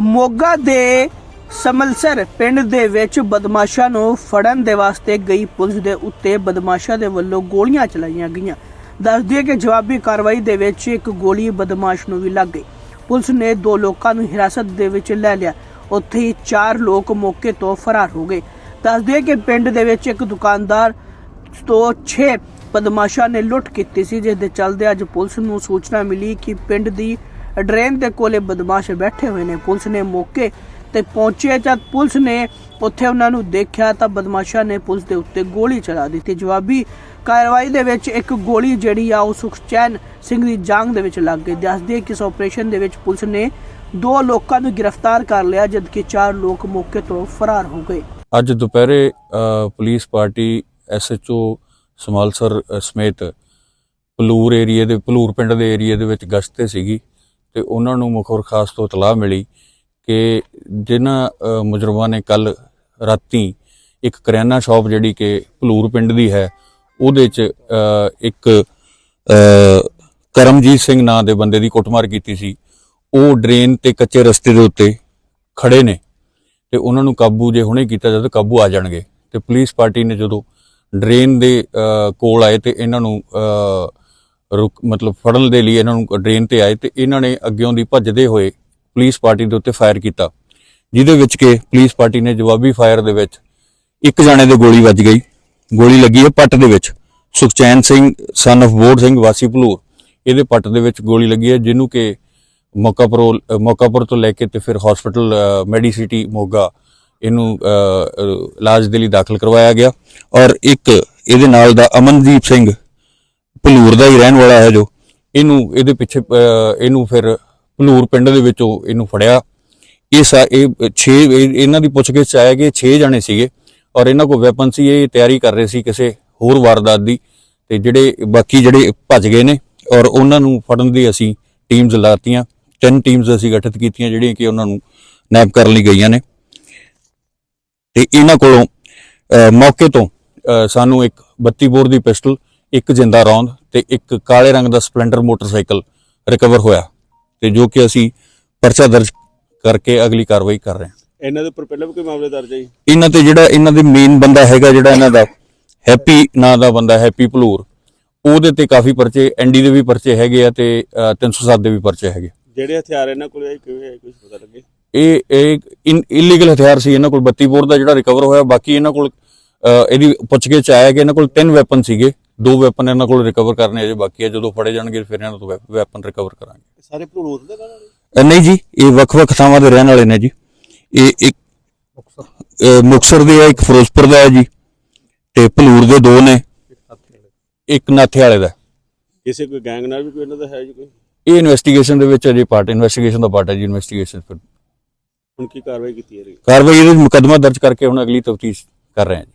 ਮੋਗਾ ਦੇ ਸਮਲਸਰ ਪਿੰਡ ਦੇ ਵਿੱਚ ਬਦਮਾਸ਼ਾਂ ਨੂੰ ਫੜਨ ਦੇ ਵਾਸਤੇ ਗਈ ਪੁਲਿਸ ਦੇ ਉੱਤੇ ਬਦਮਾਸ਼ਾਂ ਦੇ ਵੱਲੋਂ ਗੋਲੀਆਂ ਚਲਾਈਆਂ ਗਈਆਂ। ਦੱਸ ਦਈਏ ਕਿ ਜਵਾਬੀ ਕਾਰਵਾਈ ਦੇ ਵਿੱਚ ਇੱਕ ਗੋਲੀ ਬਦਮਾਸ਼ ਨੂੰ ਵੀ ਲੱਗ ਗਈ। ਪੁਲਿਸ ਨੇ ਦੋ ਲੋਕਾਂ ਨੂੰ ਹਿਰਾਸਤ ਦੇ ਵਿੱਚ ਲੈ ਲਿਆ। ਉੱਥੇ ਹੀ ਚਾਰ ਲੋਕ ਮੌਕੇ ਤੋਂ ਫਰਾਰ ਹੋ ਗਏ। ਦੱਸ ਦਈਏ ਕਿ ਪਿੰਡ ਦੇ ਵਿੱਚ ਇੱਕ ਦੁਕਾਨਦਾਰ ਤੋਂ 6 ਬਦਮਾਸ਼ਾਂ ਨੇ ਲੁੱਟ ਕੀਤੀ ਸੀ, ਜਿਸ ਦੇ ਚੱਲਦੇ ਅੱਜ ਪੁਲਿਸ ਨੂੰ ਸੂਚਨਾ ਮਿਲੀ ਕਿ ਪਿੰਡ ਦੀ ਡਰੇਨ ਦੇ ਕੋਲੇ ਬਦਮਾਸ਼ ਬੈਠੇ ਹੋਏ ਨੇ। ਪੁਲਿਸ ਨੇ ਮੌਕੇ ਤੇ ਪਹੁੰਚੇ ਜਦ ਪੁਲਿਸ ਨੇ ਉੱਥੇ ਉਹਨਾਂ ਨੂੰ ਦੇਖਿਆ ਤਾਂ ਬਦਮਾਸ਼ਾਂ ਨੇ ਪੁਲਿਸ ਦੇ ਉੱਤੇ ਗੋਲੀ ਚਲਾ ਦਿੱਤੀ। ਜਵਾਬੀ ਕਾਰਵਾਈ ਦੇ ਵਿੱਚ ਇੱਕ ਗੋਲੀ ਜਿਹੜੀ ਆ ਉਹ ਸੁਖਚੈਨ ਸਿੰਘ ਦੀ ਜਾਂਗ ਦੇ ਵਿੱਚ ਲੱਗ ਗਈ। ਦੱਸਦੀ ਕਿ ਇਸ ਆਪਰੇਸ਼ਨ ਦੇ ਵਿੱਚ ਪੁਲਿਸ ਨੇ ਦੋ ਲੋਕਾਂ ਨੂੰ ਗ੍ਰਿਫਤਾਰ ਕਰ ਲਿਆ ਜਦਕਿ ਚਾਰ ਲੋਕ ਮੌਕੇ ਤੋਂ ਫਰਾਰ ਹੋ ਗਏ। ਅੱਜ ਦੁਪਹਿਰੇ ਪੁਲਿਸ ਪਾਰਟੀ ਐਸਐਚਓ ਸਮਾਲਸਰ ਅ, ਸਮੇਤ ਪਲੂਰ ਏਰੀਏ ਦੇ ਪਲੂਰ ਪਿੰਡ ਦੇ ਏਰੀਏ ਦੇ ਵਿੱਚ ਗਸ਼ਤ ਤੇ ਸੀਗੀ। ਤੇ ਉਹਨਾਂ ਨੂੰ ਮੁਖਬਰ ਖਾਸ ਤੋਂ ਇਤਲਾਹ ਮਿਲੀ ਕਿ ਜਿਨ੍ਹਾਂ ਮੁਜਰਮਾਂ ਨੇ ਕੱਲ ਰਾਤੀ ਇੱਕ ਕਰਿਆਨਾ ਸ਼ਾਪ ਜਿਹੜੀ ਕਿ ਭਲੂਰ ਪਿੰਡ ਦੀ ਹੈ, ਉਹਦੇ 'ਚ ਇੱਕ ਕਰਮਜੀਤ ਸਿੰਘ ਨਾਂ ਦੇ ਬੰਦੇ ਦੀ ਕੁੱਟਮਾਰ ਕੀਤੀ ਸੀ। ਉਹ ਡਰੇਨ ਤੇ ਕੱਚੇ ਰਸਤੇ ਦੇ ਉੱਤੇ ਖੜੇ ਨੇ ਤੇ ਉਹਨਾਂ ਨੂੰ ਕਾਬੂ ਜੇ ਹੁਣੇ ਕੀਤਾ ਜਾਵੇ ਤਾਂ ਕਾਬੂ ਆ ਜਾਣਗੇ। ਤੇ ਪੁਲਿਸ ਪਾਰਟੀ ਨੇ ਜਦੋਂ ਡਰੇਨ ਦੇ ਕੋਲ ਆਏ ਤੇ ਇਹਨਾਂ ਨੂੰ ਰੁਕ, ਮਤਲਬ ਫੜਨ ਦੇ ਲਈ ਇਹਨਾਂ ਨੂੰ ਡਰੇਨ ਤੇ ਆਏ ਤੇ ਇਹਨਾਂ ਨੇ ਅੱਗਿਓਂ ਦੀ ਭੱਜਦੇ ਹੋਏ ਪੁਲਿਸ ਪਾਰਟੀ ਦੇ ਉੱਤੇ ਫਾਇਰ ਕੀਤਾ। ਜਿਹਦੇ ਵਿੱਚ ਕਿ ਪੁਲਿਸ ਪਾਰਟੀ ਨੇ ਜਵਾਬੀ ਫਾਇਰ ਦੇ ਵਿੱਚ ਇੱਕ ਜਾਣੇ ਦੇ ਗੋਲੀ ਵੱਜ ਗਈ। ਗੋਲੀ ਲੱਗੀ ਹੈ ਪੱਟ ਦੇ ਵਿੱਚ। ਸੁਖਚੈਨ ਸਿੰਘ ਸਨ of ਬੋਰਡ ਸਿੰਘ, ਵਾਸੀ ਭਲੂਰ। ਇਹਦੇ ਪੱਟ ਦੇ ਵਿੱਚ ਗੋਲੀ ਲੱਗੀ ਹੈ, ਜਿਹਨੂੰ ਕਿ ਮੌਕਾਪੁਰ ਮੌਕਾਪੁਰ ਤੋਂ ਲੈ ਕੇ ਤੇ ਫਿਰ ਹਸਪੀਟਲ ਮੈਡੀਸਿਟੀ ਮੋਗਾ ਇਹਨੂੰ ਇਲਾਜ ਦੇ ਲਈ ਦਾਖਲ ਕਰਵਾਇਆ ਗਿਆ। ਔਰ ਇੱਕ ਇਹਦੇ ਨਾਲ ਦਾ ਅਮਨਦੀਪ ਸਿੰਘ ਭਲੂਰ ਦਾ ਹੀ ਰਹਿਣ ਵਾਲਾ ਹੈ ਜੋ। ਇਹਨੂੰ, ਇਹਦੇ ਪਿੱਛੇ ਇਹਨੂੰ ਫਿਰ ਭਲੂਰ ਪਿੰਡ ਦੇ ਵਿੱਚੋਂ ਇਹਨੂੰ ਫੜਿਆ। ਇਹ ਸਾ, ਇਹ 6 ਇਹਨਾਂ ਦੀ ਪੁੱਛਗਿੱਛ 'ਚ ਆਇਆ ਕਿ 6 ਜਣੇ ਸੀਗੇ ਔਰ ਇਹਨਾਂ ਕੋਲ ਵੈਪਨ ਸੀ, ਇਹ ਤਿਆਰੀ ਕਰ ਰਹੇ ਸੀ ਕਿਸੇ ਹੋਰ ਵਾਰਦਾਤ ਦੀ। ਤੇ ਜਿਹੜੇ, ਬਾਕੀ ਜਿਹੜੇ ਭੱਜ ਗਏ ਨੇ ਔਰ ਉਹਨਾਂ ਨੂੰ ਫੜਨ ਦੀ ਅਸੀਂ ਟੀਮਸ ਲਾਤੀਆਂ। ਤਿੰਨ ਟੀਮਸ ਅਸੀਂ ਗਠਿਤ ਕੀਤੀਆਂ ਜਿਹੜੀਆਂ ਕਿ ਉਹਨਾਂ ਨੂੰ ਨੈਪ ਕਰਨ ਲਈ ਗਈਆਂ ਨੇ। ਤੇ ਇਹਨਾਂ ਕੋਲੋਂ ਮੌਕੇ ਤੋਂ ਸਾਨੂੰ ਇੱਕ 32 ਬੋਰ ਦੀ ਪਿਸਟਲ, ਇੱਕ ਜਿੰਦਾ ਰੌਂਦ ਤੇ ਇੱਕ ਕਾਲੇ ਰੰਗ ਦਾ ਸਪਲੈਂਡਰ ਮੋਟਰਸਾਈਕਲ ਰਿਕਵਰ ਹੋਇਆ ਤੇ ਜੋ ਕਿ ਅਸੀਂ ਪਰਚਾ ਦਰਜ ਕਰਕੇ ਅਗਲੀ ਕਾਰਵਾਈ ਕਰ ਰਹੇ ਹਾਂ। ਇਹਨਾਂ ਦੇ ਉੱਪਰ ਪਹਿਲਾਂ ਵੀ ਕੋਈ ਮਾਮਲੇ ਦਰਜ ਹੈ ਜੀ? ਇਹਨਾਂ ਤੇ ਜਿਹੜਾ ਇਹਨਾਂ ਦੇ ਮੇਨ ਬੰਦਾ ਹੈਗਾ ਜਿਹੜਾ ਇਹਨਾਂ ਦਾ ਹੈਪੀ ਨਾਂ ਦਾ ਬੰਦਾ ਹੈਪੀ ਭਲੂਰ ਉਹਦੇ ਤੇ ਕਾਫੀ ਪਰਚੇ ਐਨਡੀ ਦੇ ਵੀ ਪਰਚੇ ਹੈਗੇ ਆ ਤੇ ਅ, 307 ਦੇ ਵੀ ਪਰਚੇ ਹੈਗੇ ਜਿਹੜੇ ਹਥਿਆਰ ਇਹਨਾਂ ਕੋਲ ਆਏ ਕਿਵੇਂ ਆਏ ਕੁਝ ਪਤਾ ਲੱਗੇ? ਇਹ ਇਹ ਇਲੀਗਲ ਹਥਿਆਰ ਸੀ ਇਹਨਾਂ ਕੋਲ 32 ਬੋਰ ਦਾ ਜਿਹੜਾ ਰਿਕਵਰ ਹੋਇਆ ਬਾਕੀ ਇਹਨਾਂ ਕੋਲ ਇਹਦੀ ਪੁੱਛਗਿੱਛ 'ਚ ਆਇਆ ਕਿ ਇਹਨਾਂ ਕੋਲ ਤਿੰਨ ਵੈਪਨ ਸੀਗੇ। ਦੋ ਵੈਪਨ ਇਹਨਾਂ ਕੋਲ ਰਿਕਵਰ ਕਰਨੇ ਅਜੇ ਬਾਕੀ ਹੈ ਜਦੋਂ ਫੜੇ ਜਾਣਗੇ ਫਿਰ ਇਹਨਾਂ ਤੋਂ ਵੈਪਨ ਰਿਕਵਰ ਕਰਾਂਗੇ। ਸਾਰੇ ਭਰੂਰ ਦੇ ਨਾਲ ਅ, ਨਹੀਂ ਜੀ ਇਹ ਵੱਖ-ਵੱਖ ਥਾਵਾਂ ਦੇ ਰਹਿਣ ਵਾਲੇ ਨੇ ਜੀ। ਇਹ ਇੱਕ ਅ, ਮੁਕਤਸਰ ਦੇ ਆ ਇੱਕ ਫਿਰੋਜ਼ਪੁਰ ਦਾ ਹੈ ਜੀ ਤੇ ਭਲੂਰ ਦੇ ਦੋ ਨੇ। ਇੱਕ ਨਾਥੇ ਵਾਲੇ ਦਾ। ਕਿਸੇ ਕੋਈ ਗੈਂਗ ਨਾਲ ਵੀ ਕੋਈ ਇਹਨਾਂ ਦਾ ਹੈ ਜੀ ਕੋਈ? ਇਹ ਇਨਵੈਸਟੀਗੇਸ਼ਨ ਦੇ ਵਿੱਚ ਅਜੇ ਪਾਰਟ ਇਨਵੈਸਟੀਗੇਸ਼ਨ ਦਾ ਪਾਰਟ ਹੈ ਜੀ ਇਨਵੈਸਟੀਗੇਸ਼ਨ ਫਿਰ। ਹੁਣ ਕੀ ਕਾਰਵਾਈ ਕੀਤੀ ਹੈ? ਕਾਰਵਾਈ ਇਹਦੇ ਮੁਕੱਦਮਾ ਦਰਜ ਕਰਕੇ ਹੁਣ ਅਗਲੀ ਤਫਤੀਸ਼ ਕਰ ਰਹੇ ਹਾਂ ਜੀ।